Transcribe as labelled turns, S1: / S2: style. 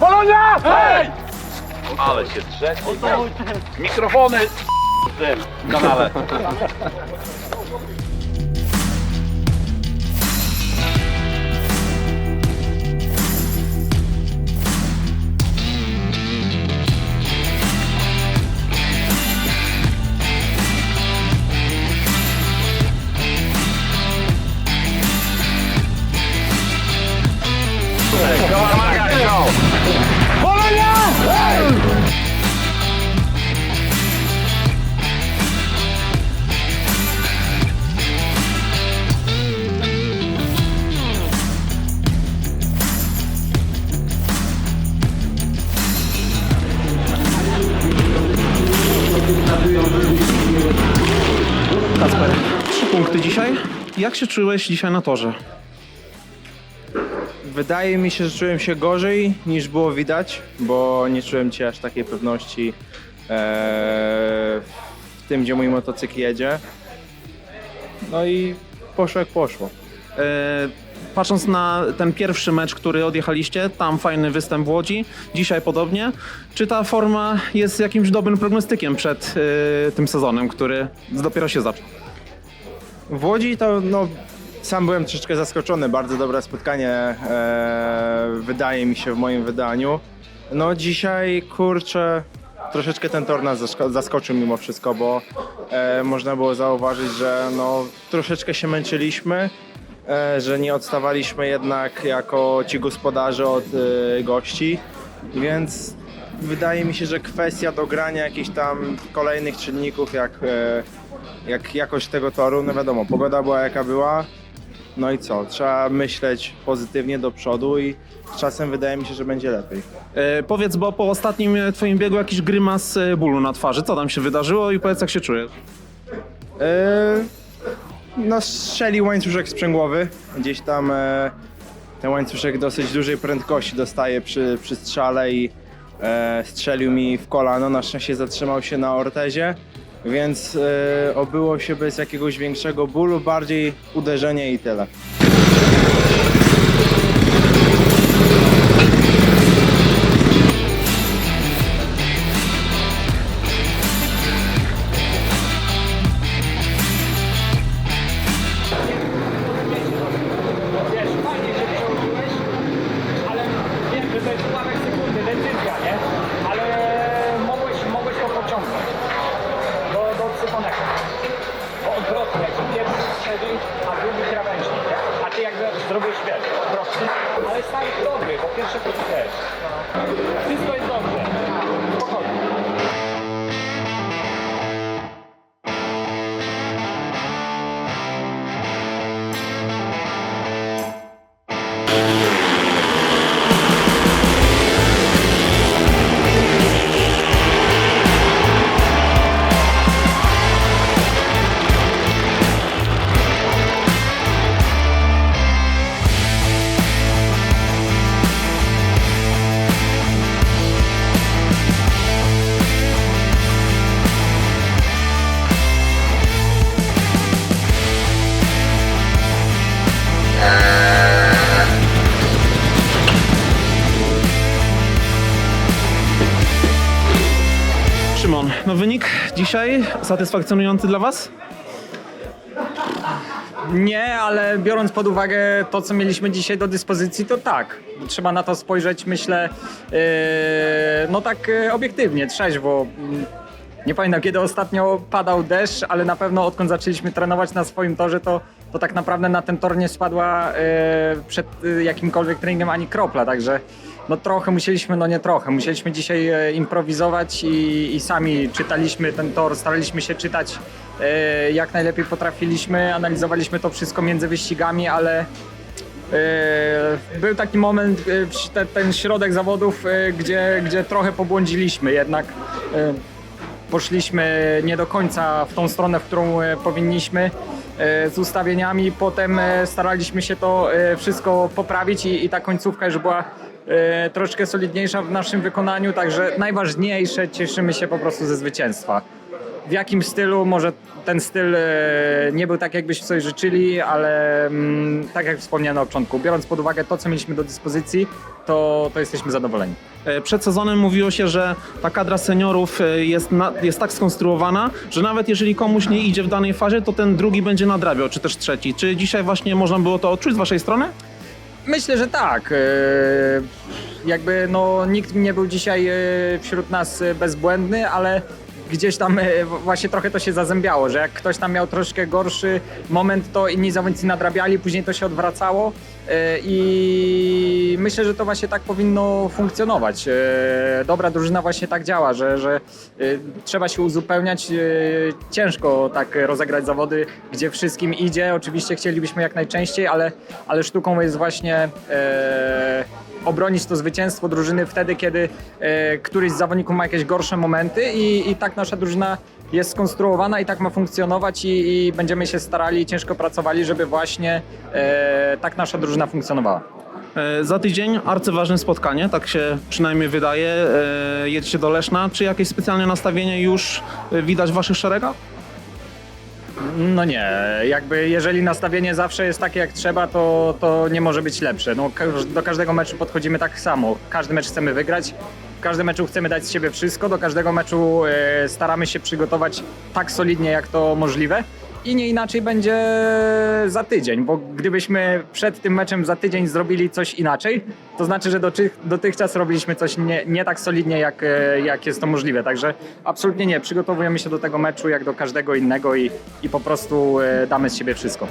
S1: Polonia! Hej! Ale się drzeć. Mikrofony w tym kanale.
S2: Kasper, trzy punkty dzisiaj. Jak się czułeś dzisiaj na torze?
S3: Wydaje mi się, że czułem się gorzej niż było widać, bo nie czułem ci aż takiej pewności e, w tym, gdzie mój motocykl jedzie. No i poszło jak poszło.
S2: E, patrząc na ten pierwszy mecz, który odjechaliście, tam fajny występ w Łodzi, dzisiaj podobnie. Czy ta forma jest jakimś dobrym prognostykiem przed e, tym sezonem, który dopiero się zaczął?
S3: W Łodzi to no, sam byłem troszeczkę zaskoczony. Bardzo dobre spotkanie e, wydaje mi się w moim wydaniu. No dzisiaj kurczę troszeczkę ten tor nas zasko- zaskoczył mimo wszystko, bo e, można było zauważyć, że no, troszeczkę się męczyliśmy, że nie odstawaliśmy jednak jako ci gospodarze od e, gości, więc wydaje mi się, że kwestia dogrania jakichś tam kolejnych czynników, jak, e, jak jakość tego toru, no wiadomo, pogoda była jaka była, no i co, trzeba myśleć pozytywnie do przodu i z czasem wydaje mi się, że będzie lepiej.
S2: E, powiedz, bo po ostatnim e, twoim biegu jakiś grymas e, bólu na twarzy. Co tam się wydarzyło i powiedz, jak się czujesz?
S3: Yy, no strzelił łańcuszek sprzęgłowy, gdzieś tam e, ten łańcuszek dosyć dużej prędkości dostaje przy, przy strzale i e, strzelił mi w kolano, na szczęście zatrzymał się na ortezie, więc e, obyło się bez jakiegoś większego bólu, bardziej uderzenie i tyle.
S4: Ale stary dobry, bo pierwsze to wiesz. Wszystko jest dobrze.
S2: No wynik dzisiaj satysfakcjonujący dla was?
S4: Nie, ale biorąc pod uwagę to, co mieliśmy dzisiaj do dyspozycji, to tak. Trzeba na to spojrzeć, myślę, yy, no tak yy, obiektywnie, trzeźwo. Nie pamiętam, kiedy ostatnio padał deszcz, ale na pewno odkąd zaczęliśmy trenować na swoim torze, to, to tak naprawdę na ten tor nie spadła yy, przed yy, jakimkolwiek treningiem ani kropla, także no trochę musieliśmy, no nie trochę, musieliśmy dzisiaj e, improwizować i, i sami czytaliśmy ten tor, staraliśmy się czytać e, jak najlepiej potrafiliśmy, analizowaliśmy to wszystko między wyścigami, ale e, był taki moment, e, te, ten środek zawodów, e, gdzie, gdzie trochę pobłądziliśmy, jednak e, poszliśmy nie do końca w tą stronę, w którą e, powinniśmy e, z ustawieniami. Potem e, staraliśmy się to wszystko poprawić i, i ta końcówka już była troszkę solidniejsza w naszym wykonaniu, także najważniejsze cieszymy się po prostu ze zwycięstwa. w jakim stylu, może ten styl e, nie był tak, jakbyśmy sobie życzyli, ale mm, tak jak wspomniałem na początku, biorąc pod uwagę to, co mieliśmy do dyspozycji, to, to jesteśmy zadowoleni.
S2: E, Przed sezonem mówiło się, że ta kadra seniorów e, jest, na, jest tak skonstruowana, że nawet jeżeli komuś nie idzie w danej fazie, to ten drugi będzie nadrabiał, czy też trzeci. Czy dzisiaj właśnie można było to odczuć z waszej strony?
S4: Myślę, że tak. E, Jakby no, nikt nie był dzisiaj e, wśród nas e, bezbłędny, ale gdzieś tam e, właśnie trochę to się zazębiało, że jak ktoś tam miał troszkę gorszy moment, to inni zawodnicy nadrabiali, później to się odwracało e, i myślę, że to właśnie tak powinno funkcjonować. E, Dobra drużyna właśnie tak działa, że, że trzeba się uzupełniać. Ciężko tak rozegrać zawody, gdzie wszystkim idzie. Oczywiście chcielibyśmy jak najczęściej, ale, ale sztuką jest właśnie obronić to zwycięstwo drużyny wtedy, kiedy e, któryś z zawodników ma jakieś gorsze momenty i, i tak nasza drużyna jest skonstruowana i tak ma funkcjonować i, i będziemy się starali, ciężko pracowali, żeby właśnie e, tak nasza drużyna funkcjonowała.
S2: E, Za tydzień arcyważne spotkanie, tak się przynajmniej wydaje. E, Jedziecie do Leszna. Czy jakieś specjalne nastawienie już e, widać w waszych szeregach?
S4: No nie, jakby jeżeli nastawienie zawsze jest takie jak trzeba, to, to nie może być lepsze. No, do każdego meczu podchodzimy tak samo. Każdy mecz chcemy wygrać, w każdym meczu chcemy dać z siebie wszystko, do każdego meczu e, staramy się przygotować tak solidnie jak to możliwe. I nie inaczej będzie za tydzień, bo gdybyśmy przed tym meczem za tydzień zrobili coś inaczej, to znaczy, że doty- dotychczas robiliśmy coś nie, nie tak solidnie, jak, e, jak jest to możliwe. Także absolutnie nie, przygotowujemy się do tego meczu jak do każdego innego i, i po prostu e, damy z siebie wszystko.